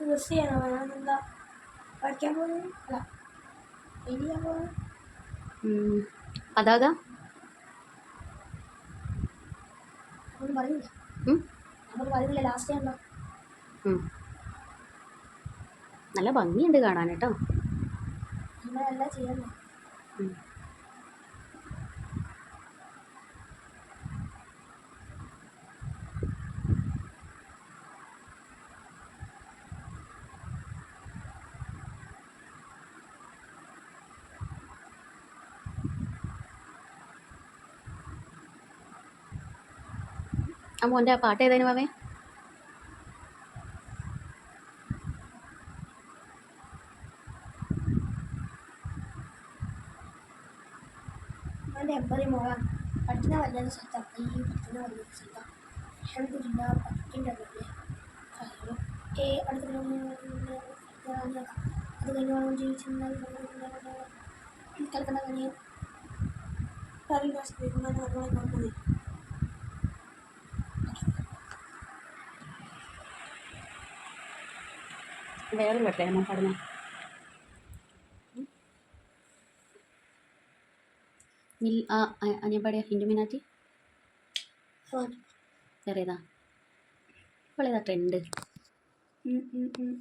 നമുക്ക് മിസ് ചെയ്യണോ ഞാനെന്താ പഠിക്കാൻ പോകുന്നത് അല്ല. എഴുതി ചെയ്യാൻ പോകുന്നത് ഉം. പതാക ഒന്നും പറയുന്നില്ല. നമുക്ക് പറയുന്നില്ല. ലാസ്റ്റ് നല്ല ഭംഗിയുണ്ട് കാണാൻ കേട്ടോ. നമ്മളല്ല ചെയ്യണ്ടേ ആ മോന്റെ ആ പാട്ട് ഏതായിരുന്നു മാമേ അവന്റെ എപ്പറി മോളാണ് പഠിക്കുന്ന വല്ലാതെ സ്ഥലത്താണ് ഈ പഠിക്കുന്ന വല്ലാതെ സ്ഥലത്താണ് അലഹമില്ല പഠിക്കേണ്ടതല്ലേ ഏ അടുത്ത അത് കഴിഞ്ഞ് ജീവിച്ചിരുന്നാൽ കളിക്കുന്ന കളി പറയുന്ന നോക്കുന്നത് ആ ആ, ഞാൻ പാടിയ ഹിന്ദു മിനാറ്റി? വേറെ ഏതാ ഇപ്പോൾ ഏതാ ട്രെൻഡ്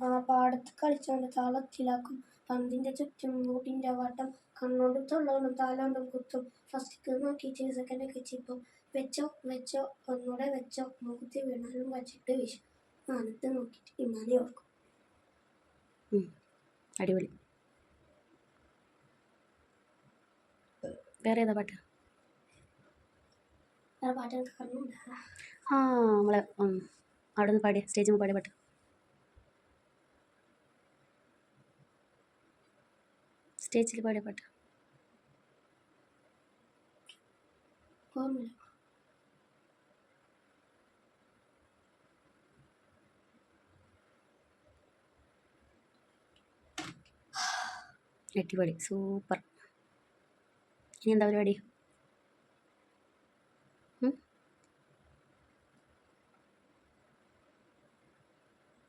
ആ പാടത്ത് കളിച്ചോണ്ട് താളത്തിലാക്കും. പന്തിന്റെ ചുറ്റും മൂട്ടിന്റെ വട്ടം കണ്ണോണ്ടും തൊള്ളോണ്ടും താലോണ്ടും കുത്തും. ഫസ്റ്റ് നോക്കിയിട്ട് സെക്കൻഡ് ഒക്കെ ചിപ്പം. വെച്ചോ വെച്ചോ ഒന്നുകൂടെ വെച്ചോ. മുഖത്തി വീണാലും വച്ചിട്ട് വിഷു മാനത്ത് നോക്കിയിട്ട് ഇന്നാലെ ഓർക്കും. അടിപൊളി. വേറെ ഏതാ പാട്ട്? ആ നമ്മളെ അവിടെ നിന്ന് പാടിയ സ്റ്റേജിൽ പാടിയ പാട്ട്. സ്റ്റേജിൽ പാടിയ പാട്ട്. ഓർമ്മയില്ല. അടിപൊളി. സൂപ്പർ. ഇനി എന്താ പരിപാടി?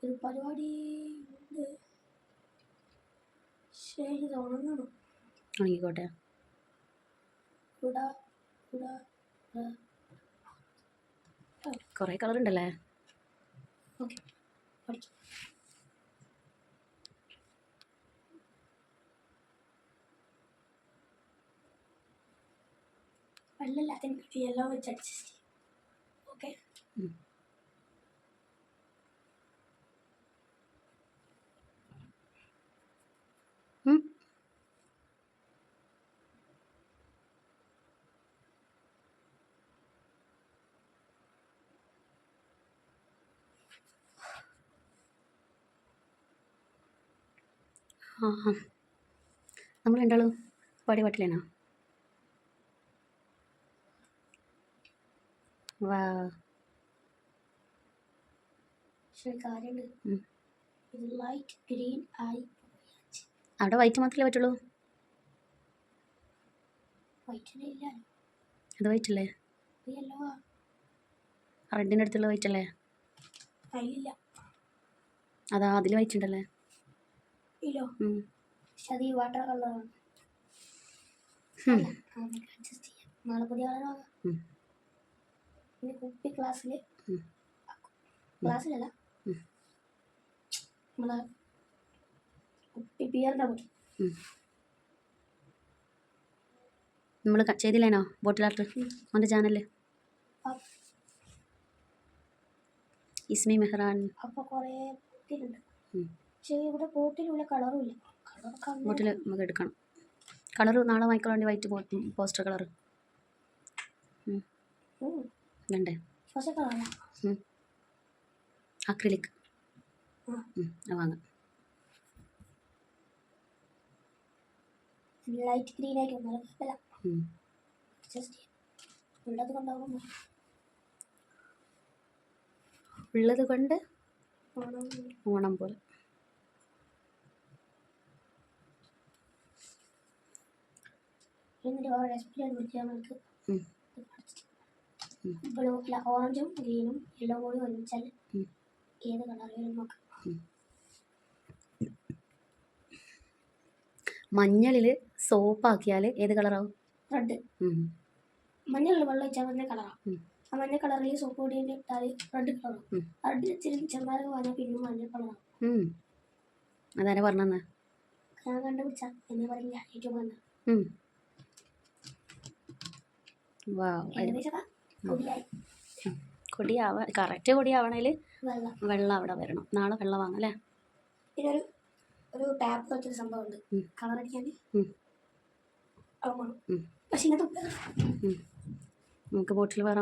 ഒരു പരിപാടി ഉണങ്ങിക്കോട്ടെ. കുറേ കളർ ഉണ്ടല്ലേ? ഓക്കെ പഠിക്കും വെള്ളമില്ലാത്ത യെല്ലോ വെച്ച് അഡ്ജസ്റ്റ് ചെയ്യും. ഓക്കെ. നമ്മൾ രണ്ടാളും പാടിയ പാട്ടിലേനാ വാ അവിടെ വൈറ്റ് മാത്രമേ പറ്റുള്ളൂ? അത് വൈറ്റ് അല്ലേ? റെഡിന്റെ അടുത്തുള്ള വൈറ്റ് അല്ലേ? അതാ അതിൽ വൈറ്റ് ഉണ്ടല്ലേ? വാട്ടർ കളറാണ് നാളെ പുതിയ പിന്നെ കുപ്പി ക്ലാസ്സിൽ. ക്ലാസ്സിലല്ല. നമ്മളെ കുപ്പി ബിയറിന്റെ ഉം. നമ്മൾ ചെയ്തില്ലേനോ ബോട്ടിൽ ആർട്ട് അവന്റെ ചാനലിൽ ഇസ്മി മെഹ്റാൻ. അപ്പോൾ കുറേ ബോട്ടിലുണ്ട് പക്ഷേ ഇവിടെ ബോട്ടിലുള്ള കളറും ഇല്ല. ബോട്ടിൽ നമുക്ക് എടുക്കണം. കളർ നാളെ വാങ്ങിക്കാൻ വേണ്ടി വൈറ്റ് പോസ്റ്റർ കളർ വേണ്ടേ പക്ഷേ കളറാണ് അക്രിലിക്. വാങ്ങാം. ലൈറ്റ് ഗ്രീൻ ആയിട്ട് വന്നാലും കുഴപ്പമില്ല. ജസ്റ്റ് ഉള്ളത് കൊണ്ടാകുമ്പോൾ ഉള്ളത് കൊണ്ട് ഓണം. പോലെ. എന്നിട്ട് ഓരോ എക്സ്പീരിയൻസ് വിളിച്ചാൽ നമുക്ക്. ബ്ലൂ ഓറഞ്ചും ഗ്രീനും യെല്ലോ കൂടി ഒരുമിച്ചാൽ ഏത് കളർ വരും നോക്കാം. മഞ്ഞളിൽ സോപ്പാക്കിയാൽ ഏത് കളറാവും? റെഡ്. മഞ്ഞളിൽ വെള്ളം ഒഴിച്ചാൽ മഞ്ഞ കളറാവും ആ മഞ്ഞ കളറിൽ സോപ്പ് പൊടി ഇട്ടാൽ റെഡ് കളറാവും റെഡ് ഇച്ചിരി ചെമ്പാരക പറഞ്ഞാൽ പിന്നെ മഞ്ഞ കളറാവും അതാണ് പറഞ്ഞത് ഞാൻ കണ്ടുപിടിച്ച. എന്നെ പറഞ്ഞ ഏറ്റവും ഏകദേശം പൊടിയായി കൊടിയാവാൻ കറക്റ്റ് കൊടിയാവണേൽ വെള്ളം. വെള്ളം അവിടെ വരണം. നാളെ വെള്ളം വാങ്ങാം അല്ലേ? പിന്നെ ഒരു ഒരു ടാപ്പ് പോലത്തെ സംഭവം ഉണ്ട് ഉം. കളർ അടിക്കാൻ ഉം. അത് വേണം പക്ഷെ ഇങ്ങനത്തെ നമുക്ക് ബോട്ടിൽ വേറെ